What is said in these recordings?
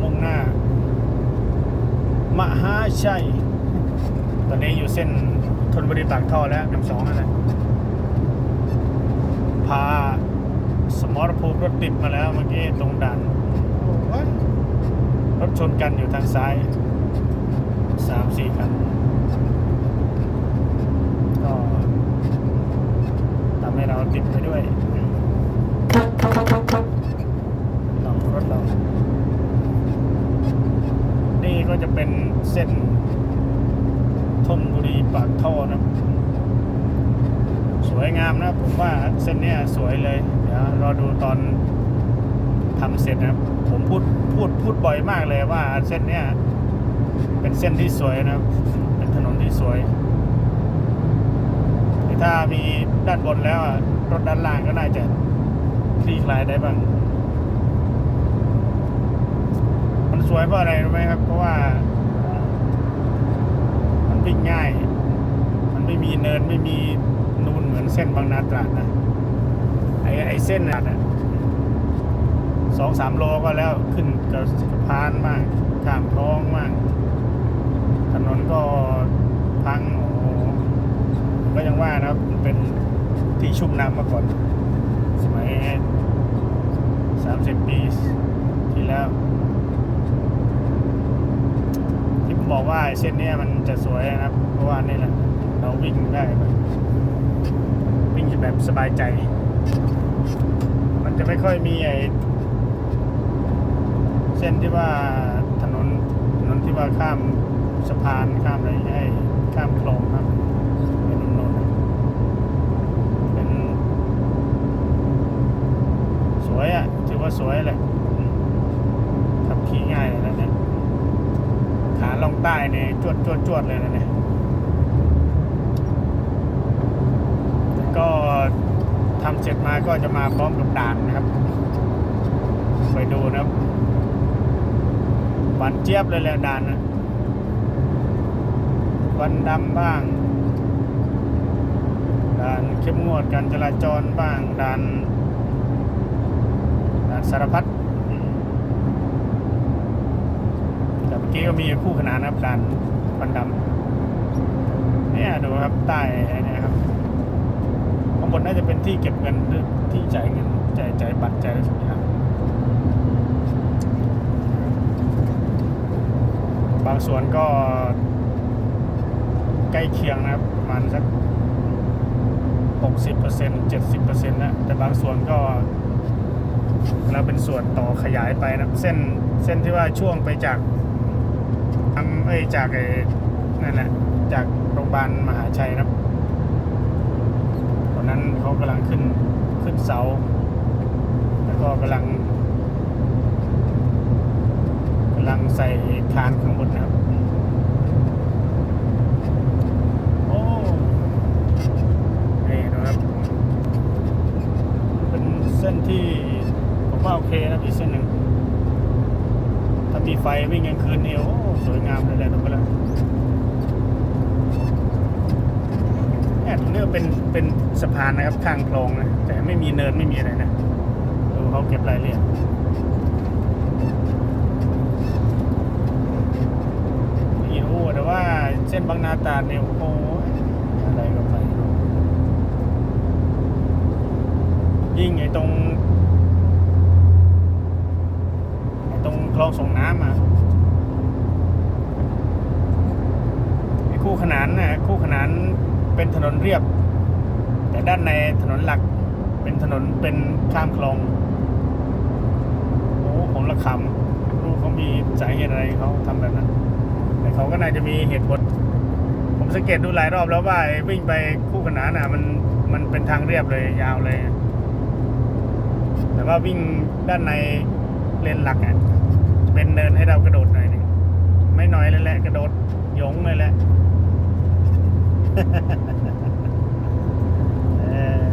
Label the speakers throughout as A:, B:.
A: นะมุ่งหน้า มหาชัย ตอนนี้อยู่เส้นธนบุรีปากท่อแล้วน้ำสองนั่นแหละพาสมรภูมิรถติดมาแล้วเมื่อกี้ตรงด่านโอ้ยรถชนกันอยู่ทางซ้ายสามสี่คัน ก็ทำให้เราติดไปด้วยต่อรถเรา นี่ก็จะเป็นเส้นธนบุรีปากท่อนะ ส วยงามนะผมว่าเส้นเนี้ยสวยเลย เดี๋ยวรอดูตอนทำเสร็จนะผมพูดพูดพูดบ่อยมากเลยว่าเส้นเนี้ยเป็นเส้นที่สวยนะเป็นถนนที่สวยถ้ามีด้านบนแล้วรถด้านล่างก็น่าจะคลี่คลายได้บ้าง มันสวยเพราะอะไรรู้ไหมครับ เพราะว่า มันวิ่งง่าย มันไม่มีเนินไม่มี เส้นบางนาตราดนะไอ้ไอ้เส้นน่ะสองสามโลก็แล้วขึ้นกับสะพานมากข้ามคลองมากถนนก็พังโอ้ก็ยังว่านะครับเป็นที่ชุ่มน้ำมาก่อน สมัยสามสิบปีที่แล้ว ที่ผมบอกว่าเส้นนี้มันจะสวยนะครับ เพราะว่านี่แหละเราวิ่งได้ แบบสบายใจ มันจะไม่ค่อยมีไอ้เส้นที่ว่าถนนถนนที่ว่าข้ามสะพานข้ามอะไรให้ข้ามคลองครับเป็นถนนเป็นสวยอะ ถือว่าสวยแหละขับขี่ง่ายเลยนะเนี่ยขาลงใต้เนี่ยจวดจวดจวดเลยนะเนี่ยแล้ว ก็ทำเสร็จมาก็จะมาพร้อมกับด่านนะครับไปดูนะครับหวานเจี๊ยบเลยแหละด่านนะวันดำบ้างด่านเข้มงวดการจราจรบ้างด่านด่านสารพัดแต่เมื่อกี้ก็มีคู่ขนานนะครับด่านวันดำเนี่ยดูครับใต้เนี่ยครับ บนน่าจะเป็นที่เก็บเงินหรือที่จ่ายเงินจ่ายจ่ายบัตรจ่ายอะไรสักอย่างบางส่วนก็ใกล้เคียงนะครับประมาณสักหกสิบเปอร์เซ็นต์เจ็ดสิบเปอร์เซ็นต์นะแต่บางส่วนก็แล้วเป็นส่วนต่อขยายไปนะเส้นเส้นที่ว่าช่วงไปจากทำเอ้ยจากไอ้นั่นนะจากโรงพยาบาลมหาชัยนะครับ นั้นเขากำลังขึ้นขึ้นเสา แล้วก็กำลังกำลังใส่คานข้างบนนะครับโอ้นี่นะครับ เป็นเส้นที่ผมว่าโอเคนะอีกเส้นหนึ่งถ้ามีไฟวิ่งกลางคืนนี่โอ้สวยงามเลยแหละตรงนั้น เป็นเป็นสะพานนะครับข้างคลองนะแต่ไม่มีเนินไม่มีอะไรนะดูเขาเก็บรายละเอียดนี่โอ้แต่ว่าเส้นบางนาตราดเนี่ยโอ้โหอะไรก็ไปยิ่งไอ้ตรงไอ้ตรงคลองส่งน้ำอะไอ้คู่ขนานนะคู่ขนานเป็นถนนเรียบ แต่ด้านในถนนหลักเป็นถนนเป็นข้ามคลอง โอ้ผมละคำรู้เขามีสาเหตุอะไรเขาทำแบบนั้น แต่เขาก็น่าจะมีเหตุผล ผมสังเกตดูหลายรอบแล้วว่าวิ่งไปคู่ขนานอะมันมันเป็นทางเรียบเลยยาวเลย แต่ว่าวิ่งด้านในเลนหลักอะเป็นเนินให้เรากระโดดหน่อยหนึงไม่น้อยเลยแหละกระโดดยงเลยแหละ เออ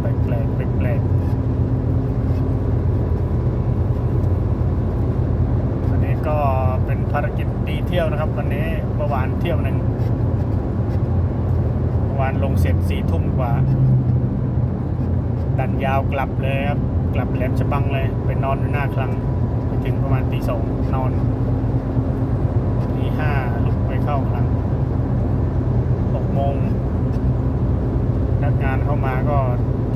A: แปลกแปลกแปลกแปลกวันนี้ก็เป็นภารกิจ ดีเที่ยวนะครับ วันนี้เมื่อวานเที่ยวหนึ่งเมื่อวานลงเสร็จสี่ทุ่มกว่า ดันยาวกลับเลยครับ กลับแหลมฉบังเลยไปนอนอยู่หน้าคลังไปถึงประมาณตีสองนอนตีห้าลุกไปเข้าคลังหกโมงนักงานเข้ามาก็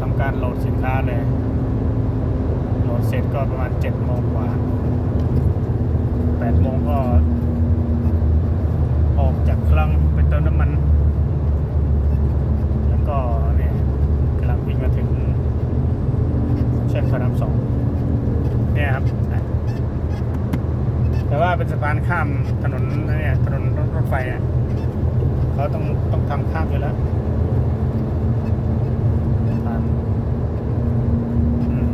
A: ทำการโหลดสินค้าเลยโหลดเสร็จก็ประมาณเจ็ดโมงกว่าแปดโมงก็ ออกจากคลังไปเติมน้ำมัน แล้วก็เนี่ยกำลังวิ่งมาถึงเส้นพระรามสองเนี่ยครับ แต่ว่าเป็นสะพานข้ามถนนเนี่ยถนนรถไฟอะเขาต้องต้องทำข้ามอยู่แล้วสะพานอืม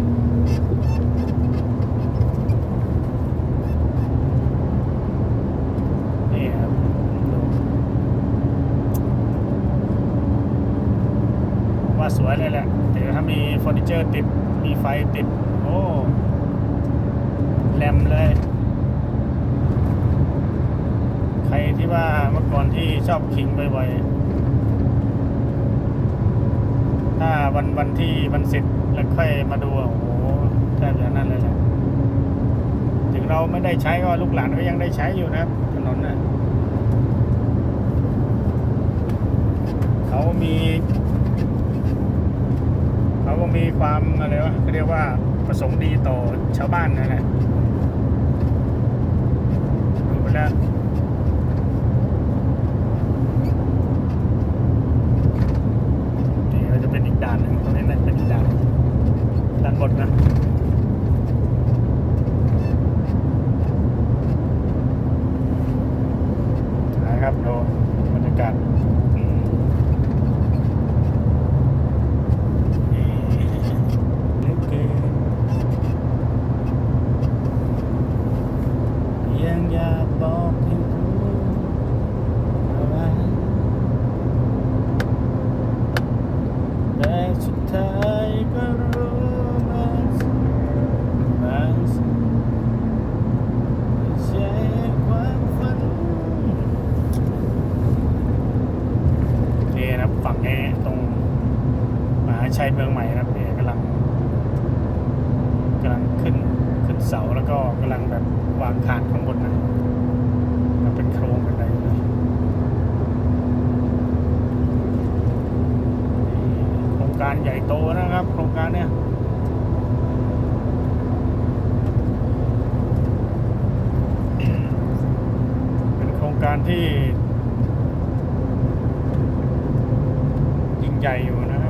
A: นี่ครับดู ว่าสวยเลยแหละแต่ถ้ามีเฟอร์นิเจอร์ติด มีไฟติด โอ้แหลมเลย ใครที่ว่าเมื่อก่อนที่ชอบขิงบ่อยๆ ถ้าวันวันที่มันเสร็จแล้วค่อยมาดู โอ้โหแทบจะนั่นเลยแหละ ถึงเราไม่ได้ใช้ก็ลูกหลานก็ยังได้ใช้อยู่นะครับถนนน่ะเขามี ก็มีความอะไรวะเขาเรียกว่าประสงค์ดีต่อชาวบ้านนั่นแหละดูไปแล้วนี่ก็จะเป็นอีกด่านหนึ่งตรงนี้นะเป็นอีกด่านหนึ่งด้านบนนะนะครับดูบรรยากาศอืม เหลือเกินยังอยากบอกให้รู้เอาไว้แต่สุดท้ายก็รู้มันมันไม่ใช่ความฝันนี่นะครับฝั่งนี้ตรง มหา ชัยเมืองใหม่ครับเนี่ยกำลังกำลังขึ้นขึ้นเสาแล้วก็กำลังแบบวางคานข้างบนนะมันเป็นโครงเป็นอะไรเลยโครงการใหญ่โตนะครับ โครงการเนี่ยเป็นโครงการที่ ยิ่งใหญ่อยู่นะ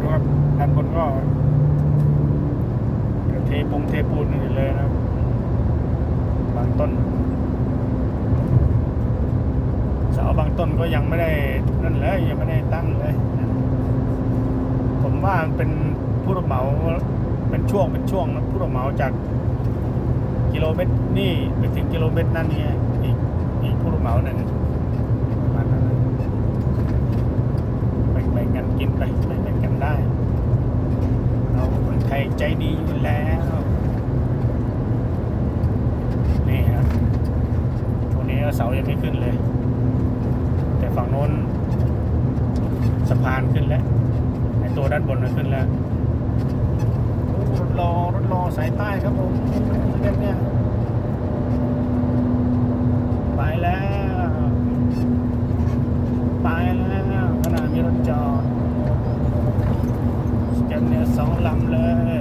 A: ดูครับด้านบนก็เทปงเทปูนอยู่เลยนะครับ บาง ต้น เสาบางต้นก็ยังไม่ได้นั่นเลยยังไม่ได้ตั้งเลย ผมว่ามันเป็นผู้รับเหมาเป็นช่วงเป็นช่วงนะผู้รับเหมาจากกิโลเมตรนี่ไปถึงกิโลเมตรนั่นนี่อีกอีกผู้รับเหมาหนึ่งประมาณนั้นนะ แบ่งๆกันกินไปแบ่งๆกันได้ เราคนไทยใจดีอยู่แล้ว นี่ครับตรงนี้เสายังไม่ขึ้นเลย แต่ฝั่งโน้นสะพานขึ้นแล้วไอตัวด้า นั่นแล้วรถรอรถรอสายใต้ครับผมเรียบเนี่ยไปแล้วไปแล้วขนาดมีรถจอดสแกนเนี่ยสองลำเลย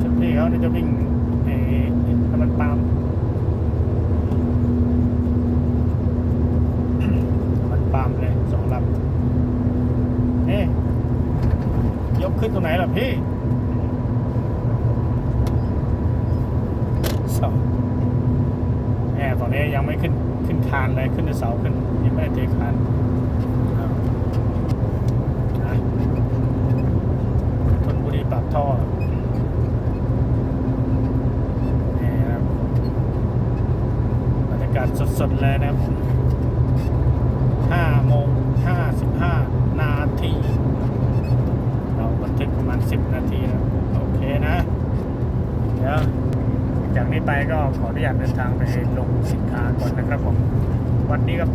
A: ชุดพี่เขาเนี่ยจะวิ่งไอ้น้ำมันปาล์มน้ำมันปาล์มเลยสองลำเอ๊ะยกขึ้นตรงไหนล่ะพี่ เสาแอร์ตอ นนี้ยังไม่ขึ้นขึ้นคานเลยขึ้นแต่เสาขึ้นยังไม่ได้เทคานครับนะทนบุรีปากท่อนี่ครับบรรยากาศสดๆเลยนะครับห้าโมงห้าสิบห้านาทีเราบันทึกประมาณสิบนาทีนะโอเคนะเดี๋ยว จากนี้ไปก็ขออนุญาตเดินทางไปลงสินค้าก่อนนะครับผมวันนี้ครับ